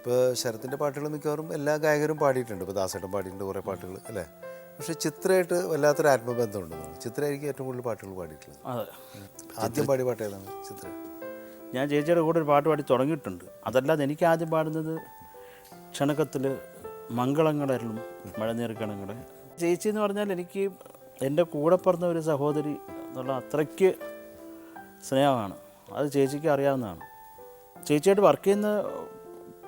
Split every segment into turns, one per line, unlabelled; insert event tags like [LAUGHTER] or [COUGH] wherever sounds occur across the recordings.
ഇപ്പോൾ ശരത്തിന്റെ പാട്ടുകൾ മിക്കവാറും എല്ലാ ഗായകരും പാടിയിട്ടുണ്ട്. ഇപ്പോൾ ദാസേട്ടൻ പാടിയിട്ടുണ്ട് കുറേ പാട്ടുകൾ അല്ലേ? പക്ഷേ ചിത്രമായിട്ട് വല്ലാത്തൊരു ആത്മബന്ധം തോന്നുന്നു. ചിത്രമായിരിക്കും ഏറ്റവും കൂടുതൽ പാട്ടുകൾ പാടിയിട്ടുള്ളത്.
അതെ.
ആദ്യം പാടി പാട്ട് ഏതാണ് ചിത്ര?
ഞാൻ ചേച്ചിയുടെ കൂടെ ഒരു പാട്ട് പാടി തുടങ്ങിയിട്ടുണ്ട്. അതല്ലാതെ എനിക്ക് ആദ്യം പാടുന്നത് ക്ഷണക്കത്തിൽ മംഗളങ്ങളരലും മഴനീർക്കണങ്ങളെ ചേച്ചി എന്ന് പറഞ്ഞാൽ എനിക്ക് എന്റെ കൂടെ പറഞ്ഞ ഒരു സഹോദരി എന്നുള്ള അത്രയ്ക്ക് സ്നേഹമാണ്. അത് ചേച്ചിക്ക് അറിയാവുന്നതാണ്. ചേച്ചിയായിട്ട് വർക്ക് ചെയ്യുന്ന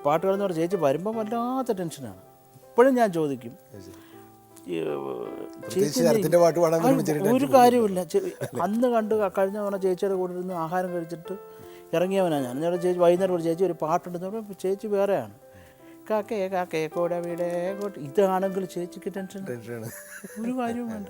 പാട്ടുകളെന്ന് പറഞ്ഞാൽ ചേച്ചി വരുമ്പോൾ വല്ലാത്ത ടെൻഷനാണ്. ഇപ്പോഴും ഞാൻ ചോദിക്കും. ഒരു കാര്യമില്ല അന്ന് കണ്ട് കഴിഞ്ഞ തവണ ചേച്ചിയുടെ കൂടെ ഇരുന്ന് ആഹാരം കഴിച്ചിട്ട് ഇറങ്ങിയവനാണ് ഞാൻ. ഞങ്ങളുടെ ചേച്ചി വൈകുന്നേരം ഒരു ചേച്ചി ഒരു പാട്ടുണ്ടെന്ന് പറയുമ്പോൾ ചേച്ചി വേറെയാണ്. കാക്കേ കാക്കേ കൂടെ വീടേ കോട്ട് ഇതാണെങ്കിൽ ചേച്ചിക്ക് ടെൻഷൻ ഒരു കാര്യവും വേണ്ട.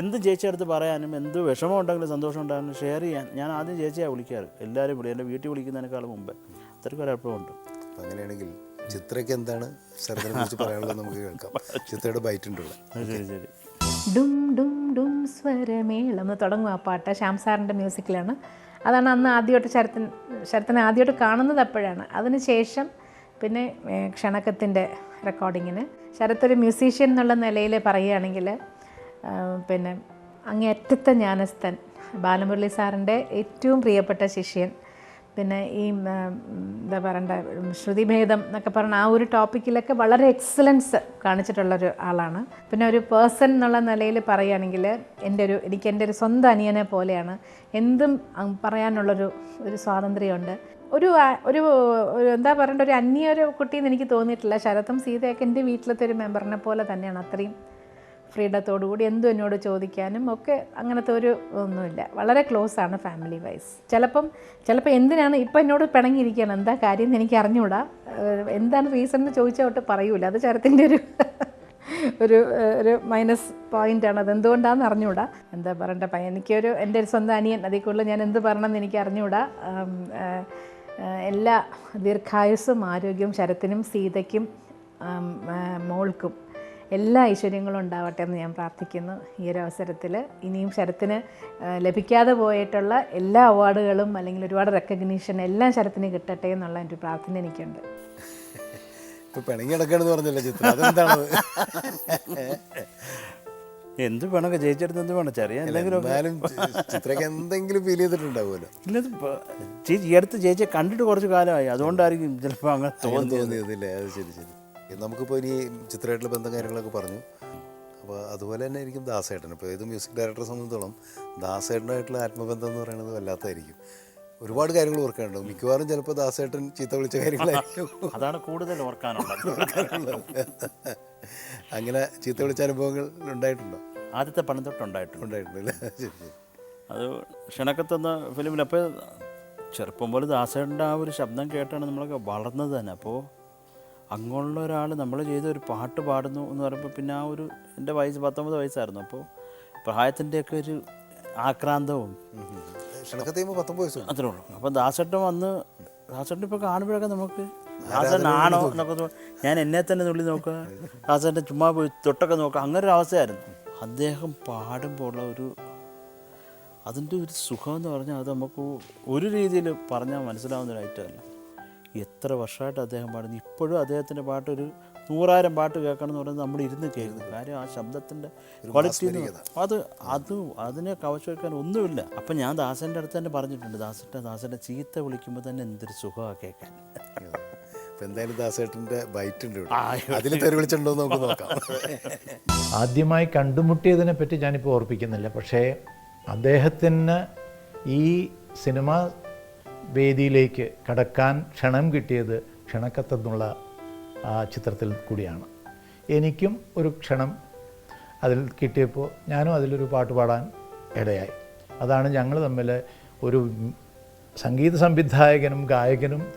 എന്ത് ചേച്ചിയുടെ അടുത്ത് പറയാനും എന്ത് വിഷമം ഉണ്ടെങ്കിലും സന്തോഷം ഉണ്ടാകാനും ഷെയർ ചെയ്യാൻ ഞാൻ ആദ്യം ചേച്ചിയാണ് വിളിക്കാറ്. എല്ലാവരും വിളി എന്റെ വീട്ടിൽ വിളിക്കുന്നതിനേക്കാളും മുമ്പ്. അത്രയ്ക്ക് ഒരൽപ്പമുണ്ട്
അപ്പം അങ്ങനെയാണെങ്കിൽ ചിത്രയ്ക്ക് എന്താണ് ശരദിനെ കുറിച്ച് പറയാനുള്ളത് നമുക്ക് കേൾക്കാം. ചിത്രയുടെ ബൈറ്റ്
ഉണ്ടല്ലോ
ഡും ഡും ഡും സ്വരമേളം എന്ന് തുടങ്ങും ആ പാട്ട്. ശ്യാം സാറിന്റെ മ്യൂസിക്കിലാണ്. അതാണ് അന്ന് ആദ്യമായിട്ട് ശരത്തൻ ശരത്തിനെ ആദ്യമായിട്ട് കാണുന്നത് അപ്പോഴാണ്. അതിനുശേഷം പിന്നെ ക്ഷണക്കത്തിന്റെ റെക്കോർഡിങ്ങിന് ശരത്ത് ഒരു മ്യൂസീഷ്യൻ എന്നുള്ള നിലയിൽ പറയുകയാണെങ്കിൽ പിന്നെ അങ്ങേയറ്റത്തെ ജ്ഞാനസ്ഥൻ ബാലമുരളി സാറിന്റെ ഏറ്റവും പ്രിയപ്പെട്ട ശിഷ്യൻ പിന്നെ ഈ എന്താ പറയണ്ട ശ്രുതിഭേദം എന്നൊക്കെ പറഞ്ഞ ആ ഒരു ടോപ്പിക്കിലൊക്കെ വളരെ എക്സലൻസ് കാണിച്ചിട്ടുള്ളൊരു ആളാണ്. പിന്നെ ഒരു പേഴ്സൺ എന്നുള്ള നിലയിൽ പറയുകയാണെങ്കിൽ എന്റെ ഒരു എനിക്ക് എന്റെ ഒരു സ്വന്തം അനിയനെ പോലെയാണ്. എന്തും പറയാനുള്ളൊരു ഒരു സ്വാതന്ത്ര്യമുണ്ട്. ഒരു ഒരു ഒരു എന്താ പറയണ്ട ഒരു അന്യ ഒരു കുട്ടിയെന്ന് എനിക്ക് തോന്നിയിട്ടില്ല. ശരത്തും സീതയൊക്കെ എന്റെ വീട്ടിലത്തെ ഒരു മെമ്പറിനെ പോലെ തന്നെയാണ്. അത്രയും ഫ്രീഡത്തോടു കൂടി എന്തും എന്നോട് ചോദിക്കാനും ഒക്കെ അങ്ങനത്തെ ഒരു ഒന്നുമില്ല. വളരെ ക്ലോസ് ആണ് ഫാമിലി വൈസ് ചിലപ്പം ചിലപ്പോൾ എന്തിനാണ് ഇപ്പം എന്നോട് പിണങ്ങിയിരിക്കുകയാണ്? എന്താ കാര്യം എന്ന് എനിക്ക് അറിഞ്ഞുകൂടാ എന്താണ് റീസൺ എന്ന് ചോദിച്ചാൽ ഒട്ട് പറയൂല. അത് ചരത്തിന്റെ ഒരു ഒരു ഒരു മൈനസ് പോയിന്റാണ് അത് എന്തുകൊണ്ടാണെന്ന് അറിഞ്ഞുകൂടാ എന്താ പറയണ്ട? പയ്യൻ എനിക്കൊരു എന്റെ ഒരു സ്വന്തം അനിയൻ അതിൽ കൂടുതൽ ഞാൻ എന്ത് പറയണമെന്ന് എനിക്ക് അറിഞ്ഞുകൂടാ എല്ലാ ദീർഘായുസ്സും ആരോഗ്യവും ശരത്തിനും സീതയ്ക്കും മോൾക്കും എല്ലാ ഐശ്വര്യങ്ങളും ഉണ്ടാവട്ടെ എന്ന് ഞാൻ പ്രാർത്ഥിക്കുന്നു ഈ ഒരു അവസരത്തിൽ. ഇനിയും ശരത്തിന് ലഭിക്കാതെ പോയിട്ടുള്ള എല്ലാ അവാർഡുകളും അല്ലെങ്കിൽ ഒരുപാട് റെക്കഗ്നീഷൻ എല്ലാം ശരത്തിന് കിട്ടട്ടെ എന്നുള്ള എന്റെ ഒരു പ്രാർത്ഥന എനിക്കുണ്ട്.
പറഞ്ഞല്ലോ ചിത്രം. അതെന്താണ്
എന്ത് വേണമൊക്കെ ജയിച്ചെടുത്ത് എന്ത് വേണം? ചെറിയ എന്തെങ്കിലും
എന്നാലും എന്തെങ്കിലും ഫീൽ ചെയ്തിട്ടുണ്ടാവുമല്ലോ.
ഇല്ല ചേച്ചി ഈ അടുത്ത് ചേച്ചിയെ കണ്ടിട്ട് കുറച്ച് കാലമായി. അതുകൊണ്ടായിരിക്കും ചിലപ്പോൾ അങ്ങനെ തോന്നി
തോന്നിയതില്ലേ? അത് ശരി ശരി. നമുക്കിപ്പോൾ ഇനി ചിത്രമായിട്ടുള്ള ബന്ധം കാര്യങ്ങളൊക്കെ പറഞ്ഞു. അപ്പോൾ അതുപോലെ തന്നെ ആയിരിക്കും ദാസേട്ടൻ. ഇപ്പോൾ ഏത് മ്യൂസിക് ഡയറക്ടറെ സംബന്ധിച്ചോളം ദാസേട്ടനായിട്ടുള്ള ആത്മബന്ധം എന്ന് പറയുന്നത് വല്ലാത്തതായിരിക്കും ഒരുപാട് കാര്യങ്ങൾ ഓർക്കാനുണ്ട്. മിക്കവാറും ചിലപ്പോൾ ദാസേട്ടൻ ചീത്ത വിളിച്ച കാര്യങ്ങളായിരിക്കും. [LAUGHS]
അതാണ് കൂടുതൽ ഓർക്കാനുള്ളത്.
അങ്ങനെ ചീത്ത വിളിച്ച അനുഭവങ്ങൾ ഉണ്ടായിട്ടുണ്ടോ?
ആദ്യത്തെ പണം
ശരി ശരി.
അത് ക്ഷണക്കത്തെന്ന ഫിലിമിൽ അപ്പോൾ ചെറുപ്പം പോലെ ദാസേട്ടന്റെ ആ ഒരു ശബ്ദം കേട്ടാണ് നമ്മളൊക്കെ വളർന്നത് തന്നെ. അപ്പോൾ അങ്ങനെയുള്ള ഒരാൾ നമ്മൾ ചെയ്ത ഒരു പാട്ട് പാടുന്നു എന്ന് പറയുമ്പോൾ പിന്നെ ആ ഒരു എന്റെ വയസ്സ് പത്തൊമ്പത് വയസ്സായിരുന്നു. അപ്പോൾ പ്രായത്തിന്റെയൊക്കെ ഒരു ആക്രാന്തവും. അത്രേ ഉള്ളൂ. അപ്പോൾ ദാസേട്ടൻ വന്ന് ദാസേട്ടൻ ഇപ്പോൾ കാണുമ്പോഴൊക്കെ നമുക്ക് ദാസട്ടനാണോ എന്നൊക്കെ ഞാൻ എന്നെ തന്നെ നുള്ളി നോക്കുക. ദാസേട്ടൻ ചുമ്മാ പോയി തൊട്ടൊക്കെ നോക്കുക. അങ്ങനെ ഒരു അവസ്ഥയായിരുന്നു. അദ്ദേഹം പാടുമ്പോൾ ഉള്ള ഒരു അതിന്റെ ഒരു സുഖം എന്ന് പറഞ്ഞാൽ അത് നമുക്ക് ഒരു രീതിയിൽ പറഞ്ഞാൽ മനസ്സിലാവുന്ന ഒരു ഐറ്റമല്ല എത്ര വർഷമായിട്ട് അദ്ദേഹം പാടുന്നു? ഇപ്പോഴും അദ്ദേഹത്തിന്റെ പാട്ട് ഒരു നൂറായിരം പാട്ട് കേൾക്കണം എന്ന് പറയുന്നത് നമ്മൾ ഇരുന്ന് കേൾക്കുന്നു കാര്യം ആ ശബ്ദത്തിന്റെ ക്വാളിറ്റി അത് അത് അതിനെ കവച്ചു ഒന്നുമില്ല. അപ്പം ഞാൻ ദാസന്റെ അടുത്ത് തന്നെ പറഞ്ഞിട്ടുണ്ട് ദാസന്റെ ദാസന്റെ ചീത്ത വിളിക്കുമ്പോൾ തന്നെ എന്തൊരു സുഖമാണ് കേൾക്കാൻ.
അപ്പോൾ എന്തായാലും ദാസേട്ടന്റെ ബൈറ്റ് ഉണ്ട് അതിൽ നമുക്ക് നോക്കാം.
ആദ്യമായി കണ്ടുമുട്ടിയതിനെ പറ്റി ഞാനിപ്പോൾ ഓർപ്പിക്കുന്നില്ല. പക്ഷേ അദ്ദേഹത്തിന് ഈ സിനിമ വേദിയിലേക്ക് കടക്കാൻ ക്ഷണം കിട്ടിയത് ക്ഷണക്കത്തെന്നുള്ള ആ ചിത്രത്തിൽ കൂടിയാണ്. എനിക്കും ഒരു ക്ഷണം അതിൽ കിട്ടിയപ്പോൾ ഞാനും അതിലൊരു പാട്ട് പാടാൻ ഇടയായി. അതാണ് ഞങ്ങൾ തമ്മിൽ ഒരു സംഗീത സംവിധായകനും ഗായകനും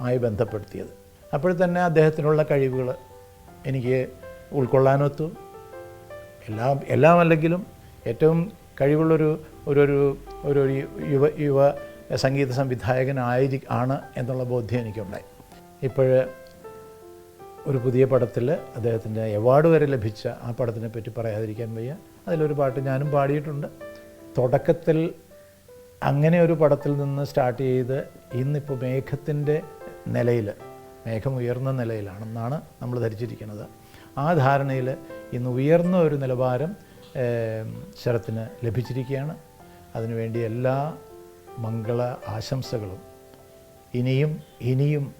ആയി ബന്ധപ്പെടുത്തിയത്. അപ്പോഴത്തന്നെ തന്നെ അദ്ദേഹത്തിനുള്ള കഴിവുകൾ എനിക്ക് ഉൾക്കൊള്ളാനൊത്തു. എല്ലാം എല്ലാം അല്ലെങ്കിലും ഏറ്റവും കഴിവുള്ളൊരു ഒരു ഒരു യുവ യുവ സംഗീത സംവിധായകനായിരി ആണ് എന്നുള്ള ബോധ്യം എനിക്കുണ്ടായി. ഇപ്പോൾ ഒരു പുതിയ പടത്തിൽ അദ്ദേഹത്തിന്റെ അവാർഡ് വരെ ലഭിച്ച ആ പടത്തിനെ പറ്റി പറയാതിരിക്കാൻ വയ്യ. അതിലൊരു പാട്ട് ഞാനും പാടിയിട്ടുണ്ട്. തുടക്കത്തിൽ അങ്ങനെ ഒരു പടത്തിൽ നിന്ന് സ്റ്റാർട്ട് ചെയ്ത് ഇന്നിപ്പോൾ മേഘത്തിന്റെ നിലയിൽ മേഘം ഉയർന്ന നിലയിലാണെന്നാണ് നമ്മൾ ധരിച്ചിരിക്കുന്നത്. ആ ധാരണയിൽ ഇന്ന് ഉയർന്ന ഒരു നിലവാരം ശരത്തിന് ലഭിച്ചിരിക്കുകയാണ്. അതിനുവേണ്ടി എല്ലാ മംഗള ആശംസകളും. ഇനിയും ഇനിയും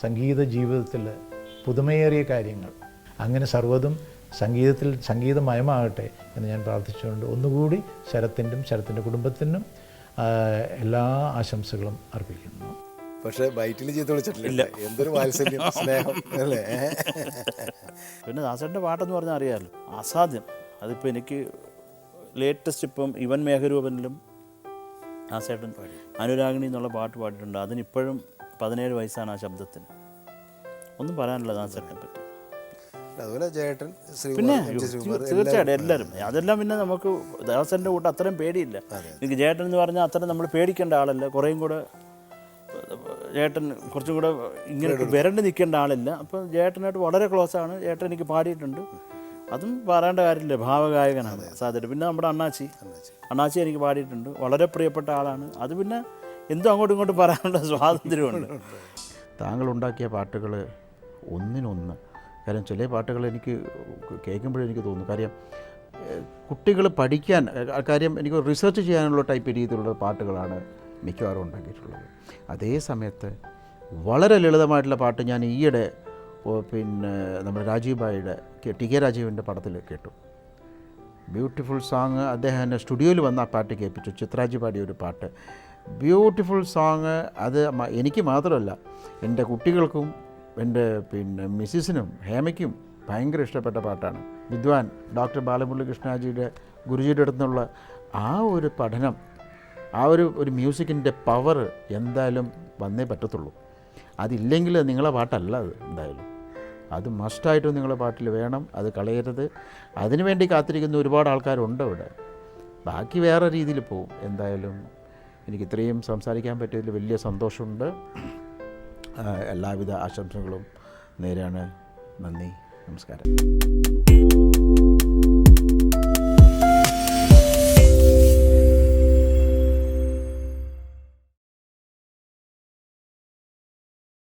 സംഗീത ജീവിതത്തിൽ പുതുമയേറിയ കാര്യങ്ങൾ. അങ്ങനെ സർവതും സംഗീതത്തിൽ സംഗീതമയമാകട്ടെ എന്ന് ഞാൻ പ്രാർത്ഥിച്ചുകൊണ്ട് ഒന്നുകൂടി ശരത്തിനും ശരത്തിന്റെ കുടുംബത്തിനും എല്ലാ ആശംസകളും അർപ്പിക്കുന്നു.
പക്ഷേ ബൈറ്റിൽ ചെയ്ത് വിളിച്ചിട്ടില്ല. എന്തൊരു വാത്സല്യം സ്നേഹം അല്ലേ?
പിന്നെ ദാസേട്ടന്റെ പാട്ടെന്ന് പറഞ്ഞാൽ അറിയാമല്ലോ. അസാധ്യം. അതിപ്പോൾ എനിക്ക് ലേറ്റസ്റ്റ് ഇപ്പം ഇവൻ മേഘരൂപനിലും ദാസേട്ടൻ അനുരാഗിണി എന്നുള്ള പാട്ട് പാടിയിട്ടുണ്ട്. അതിനിപ്പോഴും പതിനേഴ് വയസ്സാണ് ആ ശബ്ദത്തിന്. ഒന്നും പറയാനില്ല ദാസേട്ടനെ പറ്റി.
അതുപോലെ ജയേട്ടൻ
പിന്നെ തീർച്ചയായിട്ടും എല്ലാവരും അതെല്ലാം പിന്നെ നമുക്ക് ദാസന്റെ കൂട്ട് അത്രയും പേടിയില്ല. എനിക്ക് ജേട്ടൻ എന്ന് പറഞ്ഞാൽ അത്രയും നമ്മൾ പേടിക്കേണ്ട ആളല്ല. കുറേയും കൂടെ ജേട്ടൻ കുറച്ചും കൂടെ ഇങ്ങനെ വിരണ്ട് നിൽക്കേണ്ട ആളില്ല. അപ്പം ജേട്ടനായിട്ട് വളരെ ക്ലോസ് ആണ്. ജേട്ടൻ എനിക്ക് പാടിയിട്ടുണ്ട്. അതും പറയേണ്ട കാര്യമില്ല. ഭാവഗായകനാണ്. സാധ്യത പിന്നെ നമ്മുടെ അണ്ണാച്ചി. അണ്ണാച്ചി. എനിക്ക് പാടിയിട്ടുണ്ട്. വളരെ പ്രിയപ്പെട്ട ആളാണ്. അത് പിന്നെ എന്തും അങ്ങോട്ടും ഇങ്ങോട്ടും പറയാനുള്ള സ്വാതന്ത്ര്യമുണ്ട്. [LAUGHS]
താങ്കൾ ഉണ്ടാക്കിയ പാട്ടുകൾ ഒന്നിനൊന്ന്. കാര്യം ചില പാട്ടുകൾ എനിക്ക് കേൾക്കുമ്പോഴും എനിക്ക് തോന്നുന്നു. കാര്യം കുട്ടികൾ പഠിക്കാൻ ആ കാര്യം എനിക്ക് റിസർച്ച് ചെയ്യാനുള്ള ടൈപ്പ് രീതിയിലുള്ള പാട്ടുകളാണ് മിക്കവാറും ഉണ്ടാക്കിയിട്ടുള്ളത്. അതേ സമയത്ത് വളരെ ലളിതമായിട്ടുള്ള പാട്ട് ഞാൻ ഈയിടെ പിന്നെ നമ്മുടെ രാജീവ് ഭായിയുടെ ടി കെ രാജീവിന്റെ പടത്തിൽ കേട്ടു. ബ്യൂട്ടിഫുൾ സോങ് അദ്ദേഹം എന്നെ സ്റ്റുഡിയോയിൽ വന്ന് ആ പാട്ട് കേൾപ്പിച്ചു. ചിത്രാജി പാടിയ ഒരു പാട്ട്. ബ്യൂട്ടിഫുൾ സോങ് അത് എനിക്ക് മാത്രമല്ല എന്റെ കുട്ടികൾക്കും എന്റെ പിന്നെ മിസ്സിസിനും ഹേമയ്ക്കും ഭയങ്കര ഇഷ്ടപ്പെട്ട പാട്ടാണ്. വിദ്വാൻ ഡോക്ടർ ബാലമുരളി കൃഷ്ണാജിയുടെ ഗുരുജിയുടെ അടുത്തുനിന്നുള്ള ആ ഒരു പഠനം ആ ഒരു ഒരു മ്യൂസിക്കിന്റെ പവർ എന്തായാലും വന്നേ പറ്റത്തുള്ളൂ. അതില്ലെങ്കിൽ നിങ്ങളെ പാട്ടല്ല അത് എന്തായാലും. അത് മസ്റ്റായിട്ടും നിങ്ങളുടെ പാട്ടിൽ വേണം അത് കളയരുത്. അതിനുവേണ്ടി കാത്തിരിക്കുന്ന ഒരുപാട് ആൾക്കാരുണ്ട് ഇവിടെ ബാക്കി വേറെ രീതിയിൽ പോവും എന്തായാലും എനിക്ക് ഇത്രയും സംസാരിക്കാൻ പറ്റിയതിൽ വലിയ സന്തോഷമുണ്ട്. എല്ലാവിധ ആശംസകളും നേരാണ്. നന്ദി നമസ്കാരം.